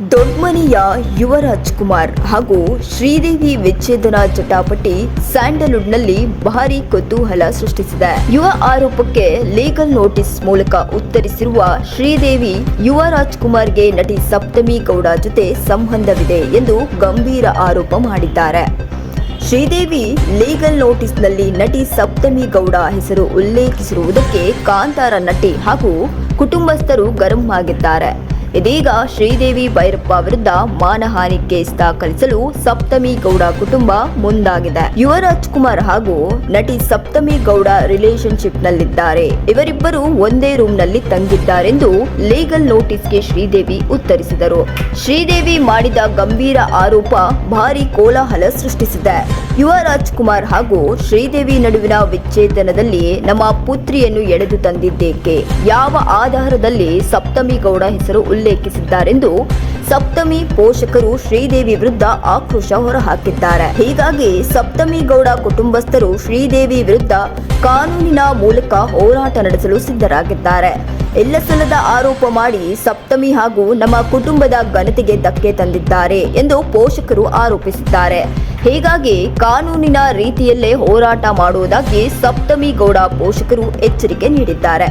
ದೊಡ್ಮನೆಯ ಯುವ ರಾಜ್ಕುಮಾರ್ ಹಾಗೂ ಶ್ರೀದೇವಿ ವಿಚ್ಛೇದನ ಚಟಾಪಟಿ ಸ್ಯಾಂಡಲ್ವುಡ್ನಲ್ಲಿ ಭಾರಿ ಕುತೂಹಲ ಸೃಷ್ಟಿಸಿದೆ. ಯುವ ಆರೋಪಕ್ಕೆ ಲೀಗಲ್ ನೋಟಿಸ್ ಮೂಲಕ ಉತ್ತರಿಸಿರುವ ಶ್ರೀದೇವಿ ಯುವ ರಾಜ್ಕುಮಾರ್ಗೆ ನಟಿ ಸಪ್ತಮಿ ಗೌಡ ಜೊತೆ ಸಂಬಂಧವಿದೆ ಎಂದು ಗಂಭೀರ ಆರೋಪ ಮಾಡಿದ್ದಾರೆ. ಶ್ರೀದೇವಿ ಲೀಗಲ್ ನೋಟಿಸ್ನಲ್ಲಿ ನಟಿ ಸಪ್ತಮಿ ಗೌಡ ಹೆಸರು ಉಲ್ಲೇಖಿಸಿರುವುದಕ್ಕೆ ಕಾಂತಾರ ನಟಿ ಹಾಗೂ ಕುಟುಂಬಸ್ಥರು ಗರಂ ಆಗಿದ್ದಾರೆ. ಇದೀಗ ಶ್ರೀದೇವಿ ಭೈರಪ್ಪ ವಿರುದ್ಧ ಮಾನಹಾನಿ ಕೇಸ್ ದಾಖಲಿಸಲು ಸಪ್ತಮಿ ಗೌಡ ಕುಟುಂಬ ಮುಂದಾಗಿದೆ. ಯುವರಾಜ್ ಕುಮಾರ್ ಹಾಗೂ ನಟಿ ಸಪ್ತಮಿ ಗೌಡ ರಿಲೇಶನ್ಶಿಪ್ ನಲ್ಲಿದ್ದಾರೆ ಇವರಿಬ್ಬರು ಒಂದೇ ರೂಮ್ನಲ್ಲಿ ತಂಗಿದ್ದಾರೆಂದು ಲೀಗಲ್ ನೋಟಿಸ್ಗೆ ಶ್ರೀದೇವಿ ಉತ್ತರಿಸಿದರು. ಶ್ರೀದೇವಿ ಮಾಡಿದ ಗಂಭೀರ ಆರೋಪ ಭಾರಿ ಕೋಲಾಹಲ ಸೃಷ್ಟಿಸಿದೆ. ಯುವ ರಾಜ್ಕುಮಾರ್ ಹಾಗೂ ಶ್ರೀದೇವಿ ನಡುವಿನ ವಿಚ್ಛೇದನದಲ್ಲಿ ನಮ್ಮ ಪುತ್ರಿಯನ್ನು ಎಳೆದು ತಂದಿದ್ದೇಕೆ? ಯಾವ ಆಧಾರದಲ್ಲಿ ಸಪ್ತಮಿ ಗೌಡ ಹೆಸರು ಉಲ್ಲೇಖಿಸಿದ್ದಾರೆಂದು ಸಪ್ತಮಿ ಪೋಷಕರು ಶ್ರೀದೇವಿ ವಿರುದ್ಧ ಆಕ್ರೋಶ ಹೊರಹಾಕಿದ್ದಾರೆ. ಹೀಗಾಗಿ ಸಪ್ತಮಿ ಗೌಡ ಕುಟುಂಬಸ್ಥರು ಶ್ರೀದೇವಿ ವಿರುದ್ಧ ಕಾನೂನಿನ ಮೂಲಕ ಹೋರಾಟ ನಡೆಸಲು ಸಿದ್ಧರಾಗಿದ್ದಾರೆ. ಎಲ್ಲ ಸಲದ ಆರೋಪ ಮಾಡಿ ಸಪ್ತಮಿ ಹಾಗೂ ನಮ್ಮ ಕುಟುಂಬದ ಘನತೆಗೆ ಧಕ್ಕೆ ತಂದಿದ್ದಾರೆ ಎಂದು ಪೋಷಕರು ಆರೋಪಿಸಿದ್ದಾರೆ. ಹೀಗಾಗಿ ಕಾನೂನಿನ ರೀತಿಯಲ್ಲೇ ಹೋರಾಟ ಮಾಡುವುದಾಗಿ ಸಪ್ತಮಿ ಗೌಡ ಪೋಷಕರು ಎಚ್ಚರಿಕೆ ನೀಡಿದ್ದಾರೆ.